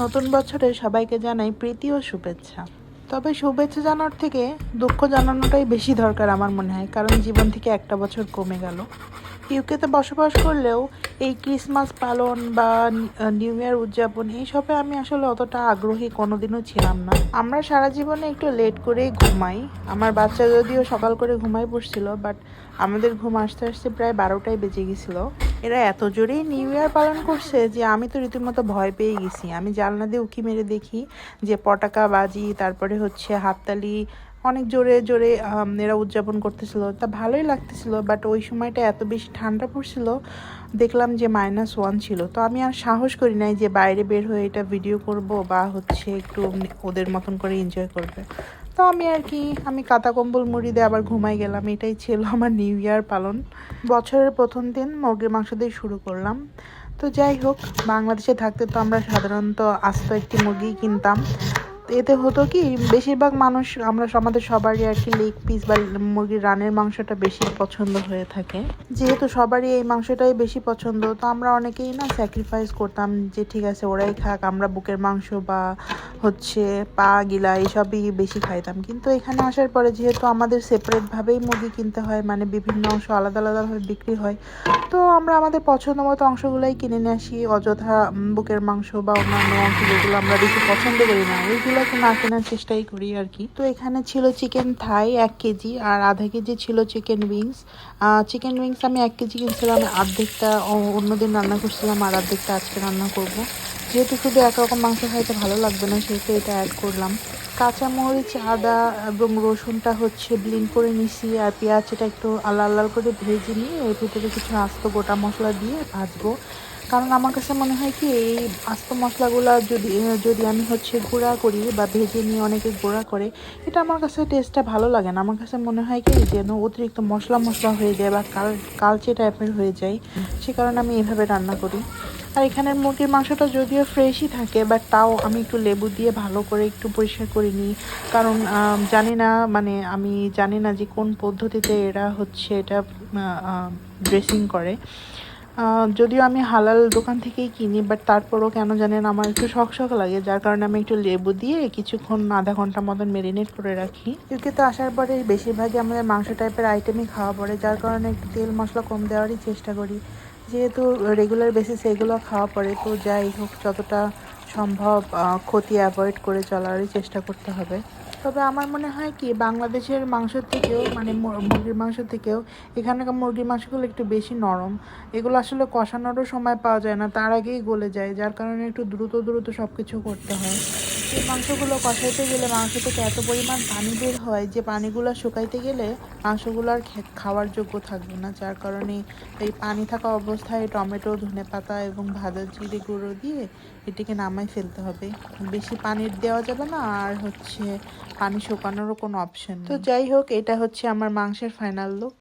নতুন বছরে সবাইকে জানাই প্রীতি ও শুভেচ্ছা। তবে শুভেচ্ছা জানার থেকে দুঃখ জানানোটাই বেশি দরকার আমার মনে হয়, কারণ জীবন থেকে একটা বছর কমে গেল। ইউকেতে বসবাস করলেও এই ক্রিসমাস পালন বা নিউ ইয়ার উদযাপন এইসবে আমি আসলে অতটা আগ্রহী কোনোদিনও ছিলাম না। আমরা সারা জীবনে একটু লেট করেই ঘুমাই। আমার বাচ্চা যদিও সকাল করে ঘুমাই পড়ছিল বাট আমাদের ঘুম আসতে আসতে প্রায় বারোটায় বেজে গেছিল। এরা এত জোরেই নিউ ইয়ার পালন করছে যে আমি তো রীতিমতো ভয় পেয়ে গেছি। আমি জানলা দিয়ে উঁকি মেরে দেখি যে পটাকা বাজি, তারপরে হচ্ছে হাততালি অনেক জোরে জোরে এরা উদযাপন করতেছিল। তা ভালোই লাগতেছিল বাট ওই সময়টা এত বেশি ঠান্ডা পড়ছিল, দেখলাম যে মাইনাস ওয়ান ছিল। তো আমি আর সাহস করি নাই যে বাইরে বের হয়ে এটা ভিডিও করব বা হচ্ছে একটু ওদের মতন করে এনজয় করবে। তো আমি আর কি, আমি কাতা কম্বল মুড়ি দিয়ে আবার ঘুমাই গেলাম। এটাই ছিল আমার নিউ ইয়ার পালন। বছরের প্রথম দিন মুরগির মাংস দিয়ে শুরু করলাম। তো যাই হোক, বাংলাদেশে থাকতে তো আমরা সাধারণত আস্ত একটি মুরগি কিনতাম। এতে হতো কি, বেশিরভাগ মানুষ, আমরা আমাদের সবারই আর কি লেগ পিস বা মুরগির রানের মাংসটা বেশি পছন্দ হয়ে থাকে। যেহেতু সবারই এই মাংসটাই বেশি পছন্দ, তো আমরা অনেকেই না স্যাক্রিফাইস করতাম যে, ঠিক আছে, ওরাই খাক, আমরা বুকের মাংস বা হচ্ছে পা, গিলা এসবই বেশি খাইতাম। কিন্তু এখানে আসার পরে যেহেতু আমাদের সেপারেটভাবেই মুরগি কিনতে হয় মানে বিভিন্ন অংশ আলাদা আলাদাভাবে বিক্রি হয়, তো আমরা আমাদের পছন্দ মতো অংশগুলোই কিনে নিয়ে আসি। অযথা বুকের মাংস বা অন্যান্য অংশ যেগুলো আমরা বেশি পছন্দ করি না ওইগুলোকে না কেনার চেষ্টাই করি আর কি। তো এখানে ছিল চিকেন থাই এক কেজি আর আধা কেজি ছিল চিকেন উইংস চিকেন উইংস আমি এক কেজি কিনছিলাম, অর্ধেকটা অন্যদিন রান্না করছিলাম আর অর্ধেকটা আজকে রান্না করব। যেহেতু শুধু একরকম মাংস খাইতে ভালো লাগবে না, সেহেতু এটা অ্যাড করলাম। কাঁচামরিচ, আদা এবং রসুনটা হচ্ছে ব্লিন করে নিছি আর পেঁয়াজটা একটু লাল লাল করে ভেজে নিয়ে এর ভিতরে কিছু আস্ত গোটা মশলা দিয়ে ভাজবো। কারণ আমার কাছে মনে হয় কি, এই আস্ত মশলাগুলো যদি যদি আমি হচ্ছে গুঁড়া করি বা ভেজে নিয়ে অনেকে গুঁড়া করে, এটা আমার কাছে টেস্টটা ভালো লাগে না। আমার কাছে মনে হয় কি, যেন অতিরিক্ত মশলা মশলা হয়ে যায় বা কাল, কালচে টাইপের হয়ে যায়, সে কারণে আমি এভাবে রান্না করি। আর এখানের মুরগির মাংসটা যদিও ফ্রেশই থাকে বাট তাও আমি একটু লেবু দিয়ে ভালো করে একটু পরিষ্কার করে নিই। কারণ জানি না মানে আমি জানি না যে কোন পদ্ধতিতে এরা হচ্ছে এটা ড্রেসিং করে। যদিও আমি হালাল দোকান থেকেই কিনি বাট তারপরও কেন জানেন আমার একটু শখ শখ লাগে, যার কারণে আমি একটু লেবু দিয়ে কিছুক্ষণ আধা ঘণ্টা মতন মেরিনেট করে রাখি। ইউকেতে আসার পরে বেশিরভাগই আমাদের মাংস টাইপের আইটেমই খাওয়া পড়ে, যার কারণে একটু তেল মশলা কম দেওয়ারই চেষ্টা করি। যেহেতু রেগুলার বেসিস এগুলো খাওয়া পড়ে, তো যাই হোক, যতটা সম্ভব ক্ষতি অ্যাভয়েড করে চলারই চেষ্টা করতে হবে। তবে আমার মনে হয় কি, বাংলাদেশের মাংস থেকেও মানে মুরগির মাংস থেকেও, এখানকার মুরগির মাংসগুলো একটু বেশি নরম। এগুলো আসলে কষানোরও সময় পাওয়া যায় না, তার আগেই গলে যায়, যার কারণে একটু দ্রুত দ্রুত সব কিছু করতে হয়। এই মাংসগুলো কষাইতে গেলে মাংস থেকে এত পরিমাণ পানি বের হয় যে পানিগুলো শুকাইতে গেলে মাংসগুলো আর খাওয়ার যোগ্য থাকবে না। যার কারণে এই পানি থাকা অবস্থায় টমেটো ধনে পাতা এবং ভাজা জিরে গুঁড়ো দিয়ে এটিকে নামাই ফেলতে হবে। বেশি পানির দেওয়া যাবে না আর হচ্ছে পানি শুকানোরও কোনো অপশন তো যাই হোক, এটা হচ্ছে আমার মাংসের ফাইনাল লুক